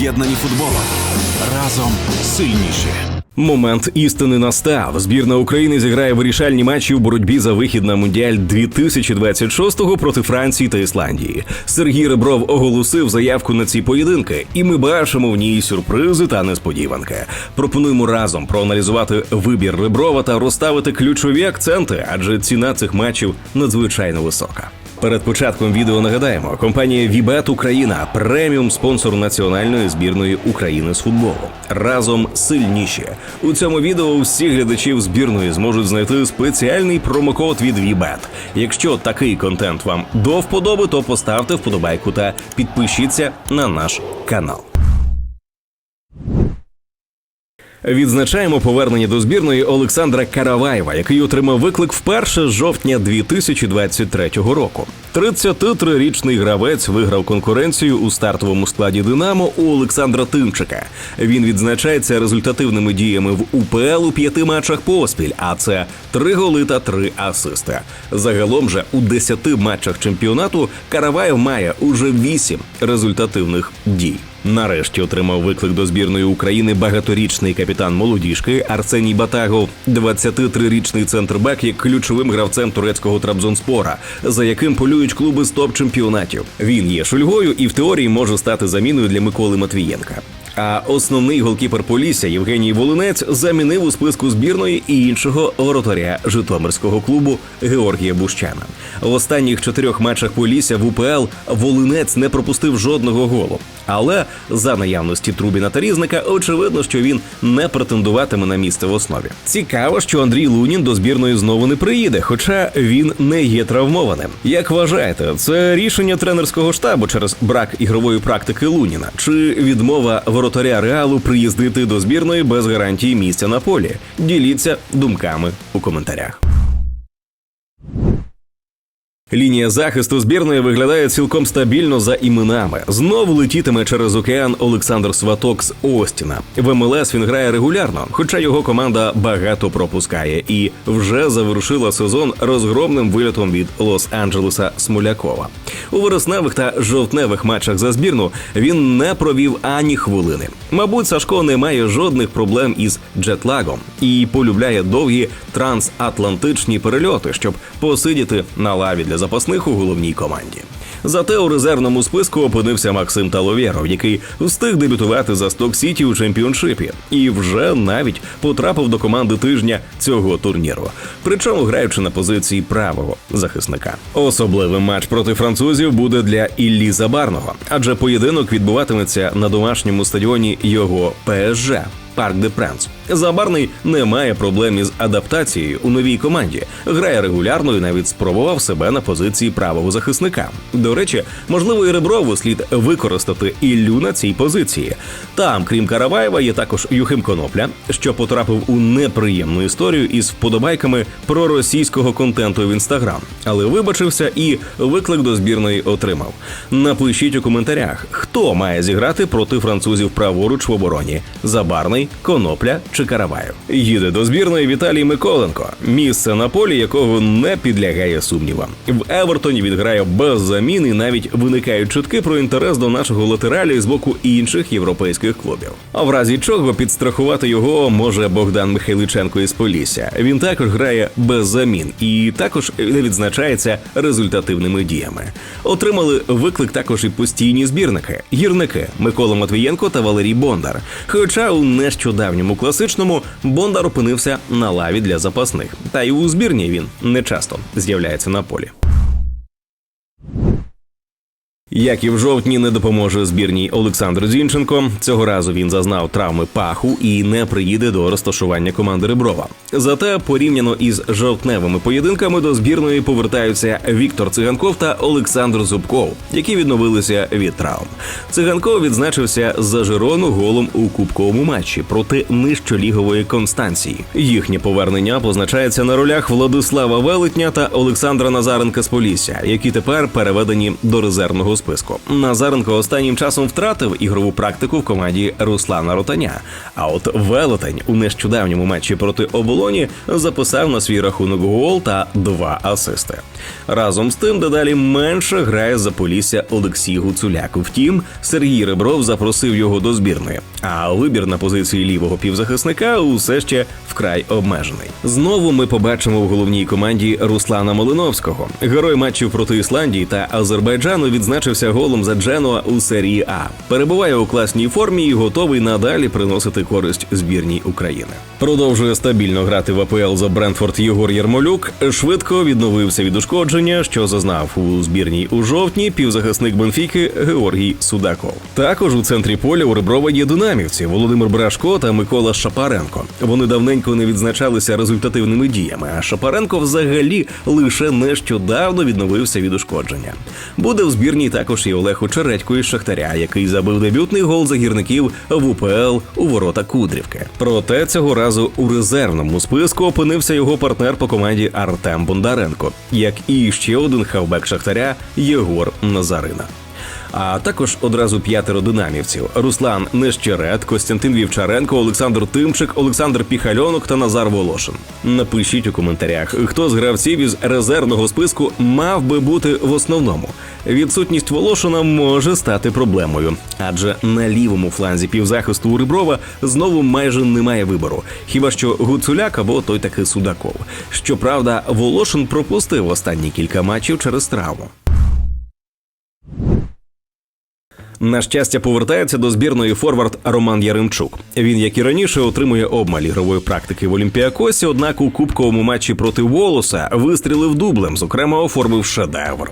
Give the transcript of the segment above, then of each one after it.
об'єднані футболом. Разом сильніші. Момент істини настав. Збірна України зіграє вирішальні матчі у боротьбі за вихід на мундіаль 2026-го проти Франції та Ісландії. Сергій Ребров оголосив заявку на ці поєдинки, і ми бачимо в ній сюрпризи та несподіванки. Пропонуємо разом проаналізувати вибір Реброва та розставити ключові акценти, адже ціна цих матчів надзвичайно висока. Перед початком відео нагадаємо, компанія Вібет Україна преміум спонсор національної збірної України з футболу. Разом сильніші. У цьому відео всі глядачів збірної зможуть знайти спеціальний промокод від Вібет. Якщо такий контент вам до вподоби, то поставте вподобайку та підпишіться на наш канал. Відзначаємо повернення до збірної Олександра Караваєва, який отримав виклик вперше з жовтня 2023 року. 33-річний гравець виграв конкуренцію у стартовому складі Динамо у Олександра Тимчика. Він відзначається результативними діями в УПЛ у п'яти матчах поспіль, а це три голи та три асисти. Загалом же у 10 матчах чемпіонату Караваєв має уже 8 результативних дій. Нарешті отримав виклик до збірної України багаторічний капітан молодіжки Арсеній Батагов. 23-річний центрбек є ключовим гравцем турецького Трабзонспора, за яким полюють клуби з топ-чемпіонатів. Він є шульгою і в теорії може стати заміною для Миколи Матвієнка. А основний голкіпер Полісся Євгеній Волинець замінив у списку збірної і іншого воротаря Житомирського клубу Георгія Бущана. В останніх чотирьох матчах Полісся в УПЛ Волинець не пропустив жодного голу. Але за наявності Трубіна та Різника очевидно, що він не претендуватиме на місце в основі. Цікаво, що Андрій Лунін до збірної знову не приїде, хоча він не є травмованим. Як вважаєте, це рішення тренерського штабу через брак ігрової практики Луніна чи відмова воротаря Реалу приїздити до збірної без гарантії місця на полі? Діліться думками у коментарях. Лінія захисту збірної виглядає цілком стабільно за іменами. Знову летітиме через океан Олександр Сваток з Остіна. В МЛС він грає регулярно, хоча його команда багато пропускає і вже завершила сезон розгромним вильотом від Лос-Анджелеса Смолякова. У вересневих та жовтневих матчах за збірну він не провів ані хвилини. Мабуть, Сашко не має жодних проблем із джетлагом і полюбляє довгі трансатлантичні перельоти, щоб посидіти на лаві для запасних у головній команді. Зате у резервному списку опинився Максим Таловєров, який встиг дебютувати за Сток Сіті у чемпіоншипі і вже навіть потрапив до команди тижня цього турніру, причому граючи на позиції правого захисника. Особливий матч проти французів буде для Іллі Забарного, адже поєдинок відбуватиметься на домашньому стадіоні його ПСЖ. Парк де Пренс. Забарний не має проблем із адаптацією у новій команді. Грає регулярно і навіть спробував себе на позиції правого захисника. До речі, можливо, і Реброву слід використати Іллю на цій позиції. Там, крім Караваєва, є також Юхим Конопля, що потрапив у неприємну історію із вподобайками проросійського контенту в інстаграм, але вибачився і виклик до збірної отримав. Напишіть у коментарях, хто має зіграти проти французів праворуч в обороні: Забарний, Конопля чи Караваєв. Їде до збірної Віталій Миколенко, місце на полі якого не підлягає сумнівам. В Евертоні відграє без замін і навіть виникають чутки про інтерес до нашого латералі з боку інших європейських клубів. А в разі чого підстрахувати його може Богдан Михайличенко із Полісся. Він також грає без замін і також не відзначається результативними діями. Отримали виклик також і постійні збірники: гірники Микола Матвієнко та Валерій Бондар. Хоча у нещодавньому класичному Бондар опинився на лаві для запасних, та й у збірні він не часто з'являється на полі. Як і в жовтні не допоможе збірній Олександр Зінченко. Цього разу він зазнав травми паху і не приїде до розташування команди Реброва. Зате порівняно із жовтневими поєдинками до збірної повертаються Віктор Циганков та Олександр Зубков, які відновилися від травм. Циганков відзначився за Жирону голом у кубковому матчі проти нижчолігової Констанції. Їхнє повернення позначається на ролях Владислава Велетня та Олександра Назаренка з Полісся, які тепер переведені до резервного списку. Назаренко останнім часом втратив ігрову практику в команді Руслана Ротаня. А от Велетень у нещодавньому матчі проти оболоні записав на свій рахунок гол та два асисти. Разом з тим, дедалі менше грає за Полісся Олексій Гуцуляк. Втім, Сергій Ребров запросив його до збірної. А вибір на позиції лівого півзахисника усе ще вкрай обмежений. Знову ми побачимо в головній команді Руслана Малиновського. Герой матчів проти Ісландії та Азербайджану відзначився голом за Дженуа у серії А. Перебуває у класній формі і готовий надалі приносити користь збірній України. Продовжує стабільно грати в АПЛ за Брентфорд Єгор Ярмолюк. Швидко відновився від ушкодження, що зазнав у збірній у жовтні півзахисник Бенфіки Георгій Судаков. Також у центрі поля у Реброва є динамівці Володимир Брашко та Микола Шапаренко. Вони давненько не відзначалися результативними діями. А Шапаренко взагалі лише нещодавно відновився від ушкодження. Буде в збірній також і Олегу Чередьку із Шахтаря, який забив дебютний гол за гірників в УПЛ у ворота Кудрівки. Проте цього разу у резервному списку опинився його партнер по команді Артем Бондаренко, як і ще один хавбек Шахтаря Єгор Назарина. А також одразу п'ятеро динамівців: Руслан Нещерет, Костянтин Вівчаренко, Олександр Тимчик, Олександр Піхальонок та Назар Волошин. Напишіть у коментарях, хто з гравців із резервного списку мав би бути в основному. Відсутність Волошина може стати проблемою, адже на лівому фланзі півзахисту у Риброва знову майже немає вибору. Хіба що Гуцуляк або той таки Судаков. Щоправда, Волошин пропустив останні кілька матчів через травму. На щастя, повертається до збірної форвард Роман Яремчук. Він, як і раніше, отримує обмаль ігрової практики в Олімпіакосі. Однак у кубковому матчі проти Волоса вистрілив дублем, зокрема, оформив шедевр.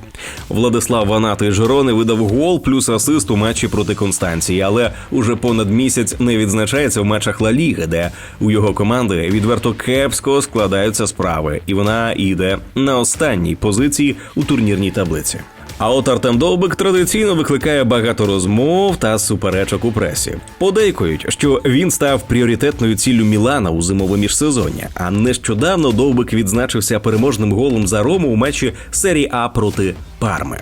Владислав Ванати Жирони видав гол плюс асист у матчі проти Констанції, але уже понад місяць не відзначається в матчах Ла Ліги, де у його команди відверто кепсько складаються справи, і вона йде на останній позиції у турнірній таблиці. А от Артем Довбик традиційно викликає багато розмов та суперечок у пресі. Подейкують, що він став пріоритетною ціллю Мілана у зимове міжсезоння. А нещодавно Довбик відзначився переможним голом за Рому у матчі серії А проти Парми.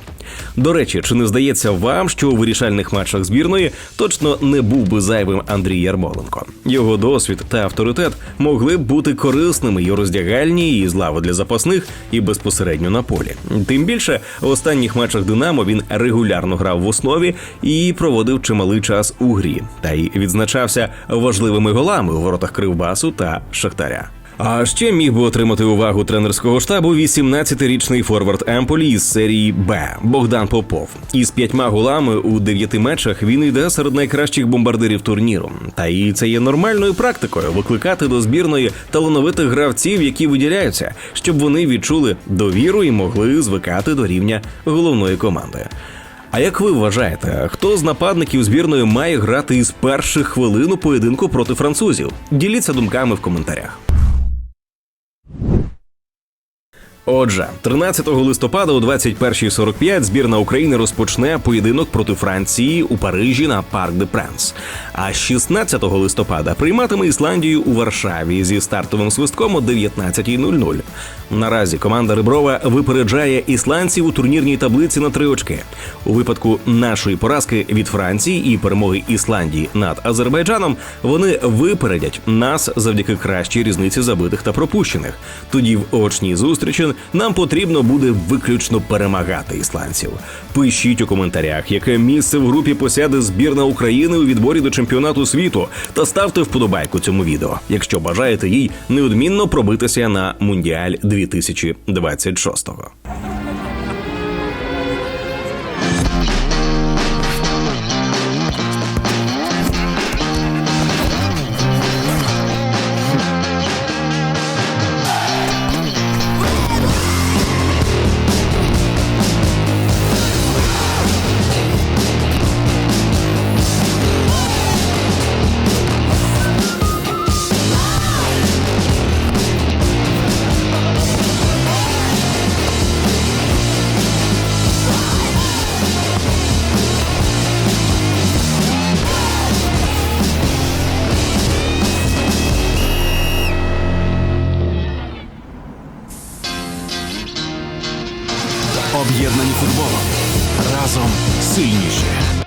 До речі, чи не здається вам, що у вирішальних матчах збірної точно не був би зайвим Андрій Ярмоленко? Його досвід та авторитет могли б бути корисними і роздягальні, і з для запасних, і безпосередньо на полі. Тим більше в останніх матчах Динамо він регулярно грав в основі і проводив чималий час у грі, та й відзначався важливими голами у воротах Кривбасу та Шахтаря. А ще міг би отримати увагу тренерського штабу 18-річний форвард Емполі із серії Б Богдан Попов. Із п'ятьма голами у дев'яти матчах він йде серед найкращих бомбардирів турніру. Та і це є нормальною практикою викликати до збірної талановитих гравців, які виділяються, щоб вони відчули довіру і могли звикати до рівня головної команди. А як ви вважаєте, хто з нападників збірної має грати із перших хвилин у поєдинку проти французів? Діліться думками в коментарях. Отже, 13 листопада о 21.45 збірна України розпочне поєдинок проти Франції у Парижі на Парк де Пренс. А 16 листопада прийматиме Ісландію у Варшаві зі стартовим свистком о 19.00. Наразі команда Риброва випереджає ісландців у турнірній таблиці на три очки. У випадку нашої поразки від Франції і перемоги Ісландії над Азербайджаном вони випередять нас завдяки кращій різниці забитих та пропущених. Тоді в очній зустрічі нам потрібно буде виключно перемагати ісландців. Пишіть у коментарях, яке місце в групі посяде збірна України у відборі до чемпіонату світу, та ставте вподобайку цьому відео, якщо бажаєте їй неодмінно пробитися на мундіаль 2026-го.